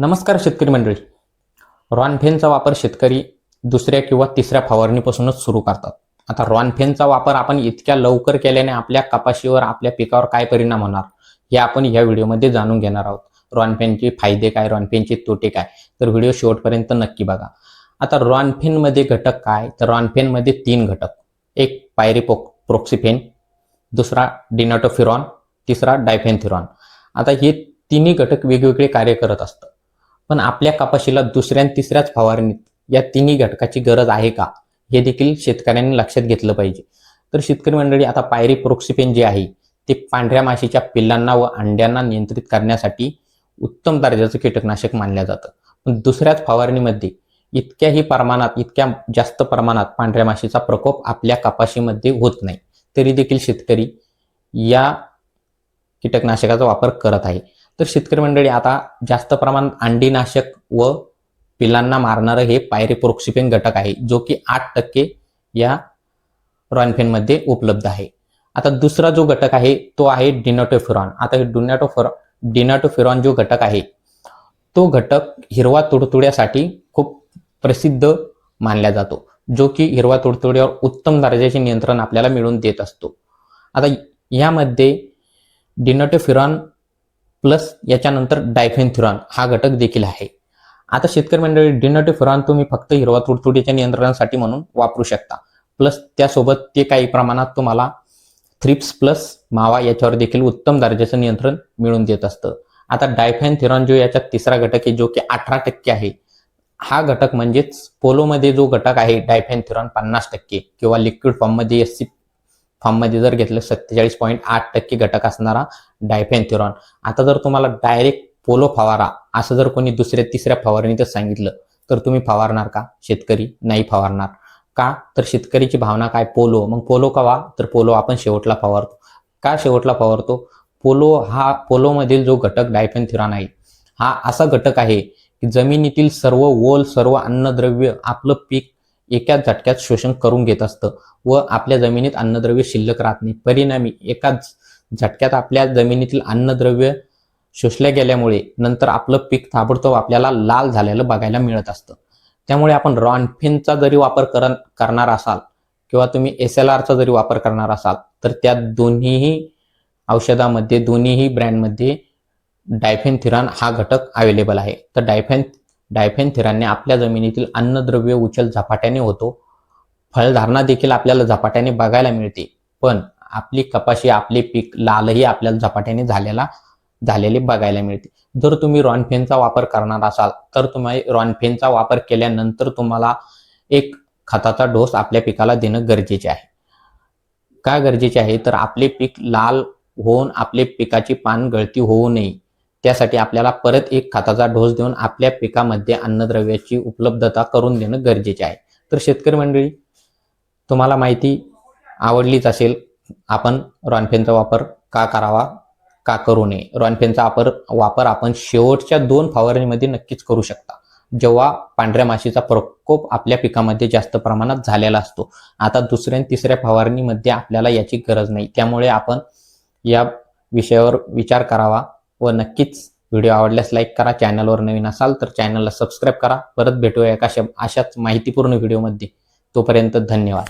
नमस्कार शेतकरी मंडळी. रॉनफेनचा वापर शेतकरी दुसऱ्या किंवा तिसऱ्या फवारणीपासूनच सुरू करतात. आता रॉनफेनचा वापर आपण इतक्या लवकर केल्याने आपल्या कपाशीवर आपल्या पिकावर काय परिणाम होणार हे आपण या व्हिडिओमध्ये जाणून घेणार आहोत. रॉनफेनचे फायदे काय रॉनफेनचे तोटे काय तर व्हिडिओ शेवटपर्यंत नक्की बघा. आता रॉनफेनमध्ये घटक काय तर रॉनफेनमध्ये तीन घटक. एक पायरी प्रोक्सिफेन दुसरा डिनाटोफिरॉन तिसरा डायफेनथिरॉन. आता हे तिन्ही घटक वेगवेगळे कार्य करत असतात. पण आपल्या कपाशीला दुसऱ्या आणि तिसऱ्याच फवारणीत या तिन्ही घटकाची गरज आहे का? हे देखील शेतकऱ्यांनी लक्षात घेतलं पाहिजे. तर शेतकरी मंडळी आता पायरी प्रोक्सिपेन जे आहे ते पांढऱ्या माशीच्या पिल्लांना व अंड्यांना नियंत्रित करण्यासाठी उत्तम दर्जाचं कीटकनाशक मानलं जातं. पण दुसऱ्याच फवारणीमध्ये इतक्याही प्रमाणात इतक्या जास्त प्रमाणात पांढऱ्या माशीचा प्रकोप आपल्या कपाशीमध्ये होत नाही. तरी देखील शेतकरी या कीटकनाशकाचा वापर करत आहे. तर शेतकरी मंडळी आता जास्त प्रमाणात अंडीनाशक व पिलांना मारणारं हे पायरिप्रोक्सिपेन घटक आहे जो की आठ टक्के या रॉनफेनमध्ये उपलब्ध आहे. आता दुसरा जो घटक आहे तो आहे डिनॅटोफिरॉन. आता हे डिनॅटोफिरॉन डिनॅटोफिरॉन जो घटक आहे तो घटक हिरवा तुडतुड्यासाठी खूप प्रसिद्ध मानला जातो जो की हिरवा तुडतुड्यावर उत्तम दर्जाचे नियंत्रण आपल्याला मिळवून देत असतो. आता यामध्ये डिनॅटोफिरॉन प्लस याच्यानंतर डायफेनथिरॉन हा घटक देखील आहे. आता शेतकरी मंडळी डिनॅटोफिरॉन तुम्ही फक्त हिरवा तुडतुडीच्या नियंत्रणासाठी म्हणून वापरू शकता. प्लस त्यासोबत ते काही प्रमाणात तुम्हाला थ्रिप्स प्लस मावा याच्यावर देखील उत्तम दर्जाचं नियंत्रण मिळवून देत असतं. आता डायफेनथिरॉन जो याच्यात तिसरा घटक आहे जो की अठरा टक्के आहे हा घटक म्हणजेच पोलोमध्ये जो घटक आहे डायफेनथिरॉन पन्नास टक्के किंवा लिक्विड फॉर्ममध्ये एस सी फॉर्ममध्ये जर घेतलं सत्तेचाळीस पॉईंट आठ टक्के घटक असणारा डायफेनथिरॉन. आता जर तुम्हाला डायरेक्ट पोलो फवारा असं जर कोणी दुसऱ्या तिसऱ्या फवारणीचं सांगितलं तर तुम्ही फवारणार का? शेतकरी नाही फवारणार. का? तर शेतकरीची भावना काय? पोलो. मग पोलो कवा? तर पोलो आपण शेवटला फवारतो. का शेवटला फवारतो? पोलो हा पोलोमधील जो घटक डायफेनथिरॉन आहे हा असा घटक आहे की जमिनीतील सर्व ओल सर्व अन्नद्रव्य आपलं पीक एका झटक्यात शोषण करून घेत असतं व आपल्या जमिनीत अन्नद्रव्य शिल्लक राहत नाही. परिणामी एकाच झटक्यात आपल्या जमिनीतील अन्नद्रव्य शोषल्या गेल्यामुळे नंतर आपलं पीक ताबडतोब आपल्याला लाल झालेलं बघायला मिळत असतं. त्यामुळे आपण रॉनफिनचा जरी वापर कर करणार असाल किंवा तुम्ही एस एल आरचा जरी वापर करणार असाल तर त्या दोन्हीही औषधामध्ये दोन्हीही ब्रँडमध्ये डायफेन थिरॉन हा घटक अवेलेबल आहे. तर डायफेन डायफेनथेराने आपल्या जमिनीतील अन्नद्रव्य उचल झपाट्याने होतो. फळधारणा देखील आपल्याला झपाट्याने बघायला मिळते. पण आपली कपाशी आपले पीक लालही आपल्याला झपाट्याने झालेला झालेले बघायला मिळते. जर तुम्ही रॉनफेनचा वापर करणार असाल तर तुम्ही रॉनफेनचा वापर केल्यानंतर तुम्हाला एक खताचा डोस आपल्या पिकाला देणं गरजेचे आहे. का गरजेचे आहे? तर आपले पीक लाल होऊन आपले पिकाची पान गळती होऊ नये. त्यासाठी आपल्याला परत एक खताचा डोस देऊन आपल्या पिकामध्ये अन्नद्रव्याची उपलब्धता करून देणं गरजेचे आहे. तर शेतकरी मंडळी तुम्हाला माहिती आवडलीच असेल आपण रॉनफेनचा वापर का करावा का करू नये? रॉनफेनचा वापर वापर आपण शेवटच्या दोन फवारणीमध्ये नक्कीच करू शकता. जेव्हा पांढऱ्या माशीचा प्रकोप आपल्या पिकामध्ये जास्त प्रमाणात झालेला असतो आता दुसऱ्या आणि तिसऱ्या फवारणीमध्ये आपल्याला याची गरज नाही. त्यामुळे आपण या विषयावर विचार करावा. व नक्कीच व्हिडिओ आवडल्यास लाईक करा. चॅनलवर नवीन असाल तर चॅनलला सबस्क्राईब करा. परत भेटूया एका अशाच माहितीपूर्ण व्हिडिओमध्ये तोपर्यंत धन्यवाद.